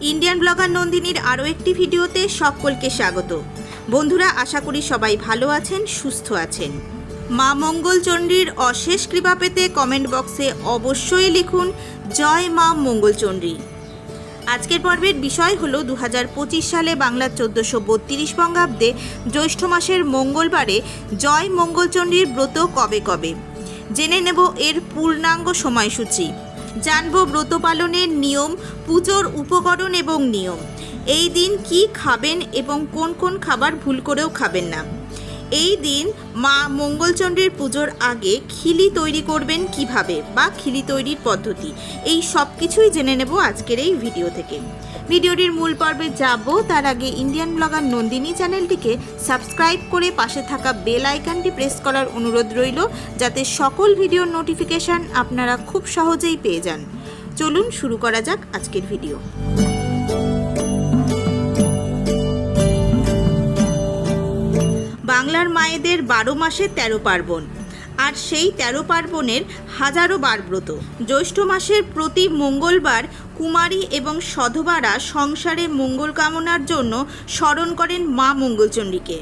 Indian blogger নন্দিনীর আরও একটি ভিডিওতে সকলকে স্বাগত। বন্ধুরা, আশা করি সবাই ভালো আছেন, সুস্থ আছেন। মা মঙ্গলচণ্ডীর অশেষ কৃপা পেতে কমেন্ট বক্সে অবশ্যই লিখুন, জয় মা মঙ্গলচণ্ডী আজকের পর্বের বিষয় হলো দু হাজার পঁচিশ সালে বাংলার চোদ্দোশো বত্রিশ বঙ্গাব্দে জ্যৈষ্ঠ মাসের মঙ্গলবারে জয় মঙ্গলচণ্ডীর ব্রত কবে কবে? জেনে নেব এর পূর্ণাঙ্গ সময়সূচি। জানব ব্রত পালনের নিয়ম, পুজোর উপকরণ এবং নিয়ম। এই দিন কি খাবেন এবং কোন কোন খাবার ভুল করেও খাবেন না। এই দিন মা মঙ্গলচণ্ডীর পুজোর আগে খিলি তৈরি করবেন কীভাবে বা খিলি তৈরির পদ্ধতি, এই সব কিছুই জেনে নেব আজকের এই ভিডিও থেকে। ভিডিওটির মূল পর্বে যাব, তার আগে ইন্ডিয়ান ব্লগার নন্দিনী চ্যানেলটিকে সাবস্ক্রাইব করে পাশে থাকা বেল আইকনটি প্রেস করার অনুরোধ রইল, যাতে সকল ভিডিওর নোটিফিকেশান আপনারা খুব সহজেই পেয়ে যান। চলুন শুরু করা যাক আজকের ভিডিও। বাংলার মায়েদের বারো মাসে তেরো পার্বণ। আর সেই তেরো পার্বণের হাজারো বার ব্রত। জ্যৈষ্ঠ মাসের প্রতি মঙ্গলবার কুমারী এবং সধবারা সংসারে মঙ্গল কামনার জন্য স্মরণ করেন মা মঙ্গলচণ্ডীকে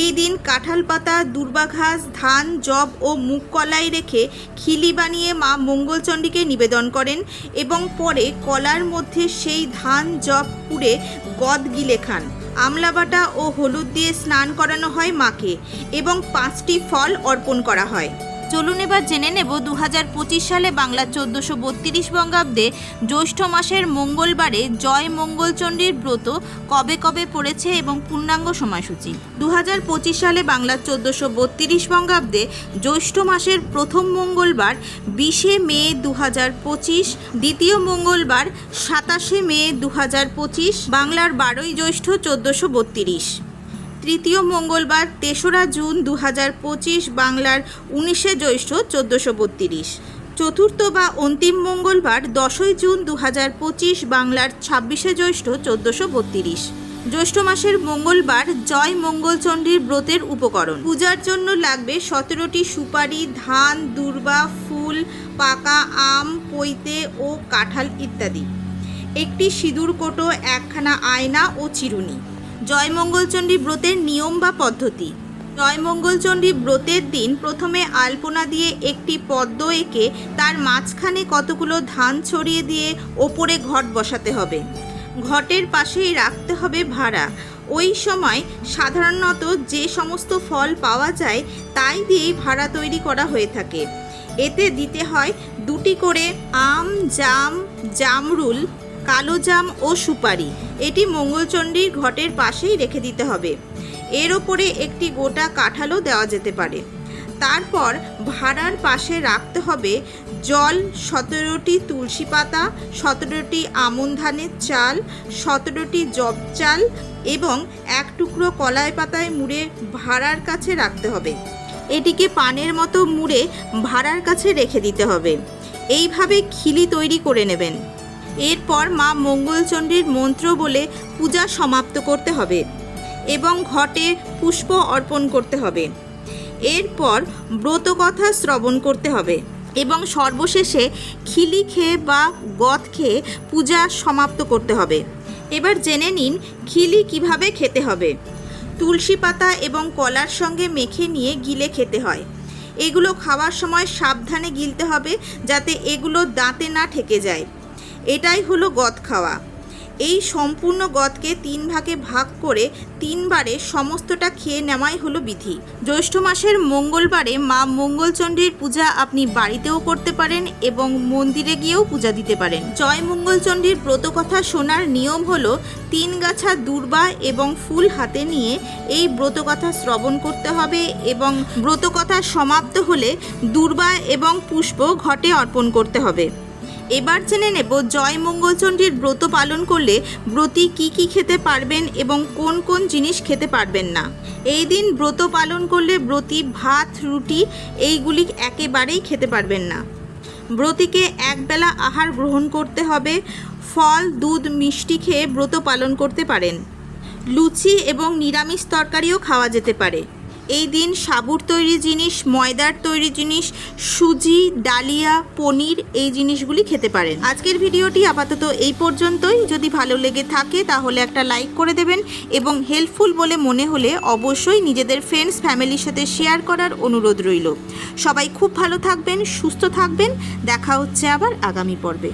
এই দিন কাঁঠাল পাতা, দুর্বাঘাস, ধান জব ও মুগ কলাই রেখে খিলি বানিয়ে মা মঙ্গলচণ্ডীকে নিবেদন করেন এবং পরে কলার মধ্যে সেই ধান জব পুড়ে গদ গিলে খান। আমলাবাটা ও হলুদ দিয়ে স্নান করানো হয় মাকে এবং পাঁচটি ফল অর্পণ করা হয়। চলুন এবার জেনে নেব দু হাজার পঁচিশ সালে বাংলা চোদ্দোশো বত্রিশ বঙ্গাব্দে জ্যৈষ্ঠ মাসের মঙ্গলবারে জয় মঙ্গলচণ্ডীর ব্রত কবে কবে পড়েছে এবং পূর্ণাঙ্গ সময়সূচি? দু হাজার পঁচিশ সালে বাংলা চোদ্দোশো বত্রিশ বঙ্গাব্দে জ্যৈষ্ঠ মাসের প্রথম মঙ্গলবার বিশে মে দু দ্বিতীয় মঙ্গলবার সাতাশে মে দু বাংলার বারোই জ্যৈষ্ঠ চোদ্দোশো বত্রিশ। তৃতীয় মঙ্গলবার তেসরা জুন দু হাজার পঁচিশ বাংলার উনিশে জ্যৈষ্ঠ চোদ্দোশো বত্রিশ। চতুর্থ বা অন্তিম মঙ্গলবার দশই জুন দু হাজার পঁচিশ বাংলার ছাব্বিশে জ্যৈষ্ঠ চোদ্দোশো বত্রিশ। জ্যৈষ্ঠ মাসের মঙ্গলবার জয় মঙ্গলচণ্ডীর ব্রতের উপকরণ। পূজার জন্য লাগবে সতেরোটি সুপারি, ধান, দুর্বা, ফুল, পাকা আম, পৈতে ও কাঁঠাল ইত্যাদি। একটি সিঁদুর কোটো, একখানা আয়না ও চিরুনি। জয়মঙ্গলচণ্ডী ব্রতের নিয়ম বা পদ্ধতি। জয়মঙ্গলচণ্ডী ব্রতের দিন প্রথমে আলপনা দিয়ে একটি পদ্ম এঁকে তার মাঝখানে কতগুলো ধান ছড়িয়ে দিয়ে ওপরে ঘট বসাতে হবে। ঘটের পাশেই রাখতে হবে ভাড়া। ওই সময় সাধারণত যে সমস্ত ফল পাওয়া যায় তাই দিয়েই ভাড়া তৈরি করা হয়ে থাকে। এতে দিতে হয় দুটি করে আম, জাম, জামরুল কালো জাম ও সুপারি। এটি মঙ্গলচণ্ডীর ঘটের পাশেই রেখে দিতে হবে। এর ওপরে একটি গোটা কাঁঠালও দেওয়া যেতে পারে। তারপর ভাড়ার পাশে রাখতে হবে জল, সতেরোটি তুলসী পাতা, সতেরোটি আমন ধানের চাল, সতেরোটি জব চাল এবং এক টুকরো কলাই পাতায় মুড়ে ভাড়ার কাছে রাখতে হবে। এটিকে পানের মতো মুড়ে ভাড়ার কাছে রেখে দিতে হবে। এইভাবে খিলি তৈরি করে নেবেন। এরপর মা মঙ্গলচণ্ডীর মন্ত্র বলে পূজা সমাপ্ত করতে হবে এবং ঘটে পুষ্প অর্পণ করতে হবে। এরপর ব্রতকথা শ্রবণ করতে হবে এবং সর্বশেষে খিলি খেয়ে বা গদ খেয়ে পূজা সমাপ্ত করতে হবে। এবার জেনে নিন খিলি কীভাবে খেতে হবে। তুলসী পাতা এবং কলার সঙ্গে মেখে নিয়ে গিলে খেতে হয়। এগুলো খাওয়ার সময় সাবধানে গিলতে হবে যাতে এগুলো দাঁতে না ঠেকে যায়। এটাই হলো গদ খাওয়া। এই সম্পূর্ণ গদকে তিন ভাগে ভাগ করে তিনবারে সমস্তটা খেয়ে নেওয়াই হলো বিধি। জ্যৈষ্ঠ মাসের মঙ্গলবারে মা মঙ্গলচণ্ডীর পূজা আপনি বাড়িতেও করতে পারেন এবং মন্দিরে গিয়েও পূজা দিতে পারেন। জয় মঙ্গলচণ্ডীর ব্রতকথা শোনার নিয়ম হলো তিন গাছা দূর্বা এবং ফুল হাতে নিয়ে এই ব্রতকথা শ্রবণ করতে হবে এবং ব্রতকথা সমাপ্ত হলে দূর্বা এবং পুষ্প ঘটে অর্পণ করতে হবে। এবার জেনে নেব জয় মঙ্গলচণ্ডীর ব্রত পালন করলে ব্রতী কি কি খেতে পারবেন এবং কোন কোন জিনিস খেতে পারবেন না। এই দিন ব্রত পালন করলে ব্রতী ভাত, রুটি এইগুলি একেবারেই খেতে পারবেন না। ব্রতীকে একবেলা আহার গ্রহণ করতে হবে, ফল, দুধ, মিষ্টি খেয়ে ব্রত পালন করতে পারেন। লুচি এবং নিরামিষ তরকারিও খাওয়া যেতে পারে। এই দিন সাবুর তৈরি জিনিস, ময়দার তৈরি জিনিস, সুজি, ডালিয়া, পনির এই জিনিসগুলি খেতে পারেন। আজকের ভিডিওটি আপাতত এই পর্যন্তই। যদি ভালো লেগে থাকে তাহলে একটা লাইক করে দেবেন এবং হেল্পফুল বলে মনে হলে অবশ্যই নিজেদের ফ্রেন্ডস ফ্যামিলির সাথে শেয়ার করার অনুরোধ রইল। সবাই খুব ভালো থাকবেন, সুস্থ থাকবেন। দেখা হচ্ছে আবার আগামী পর্বে।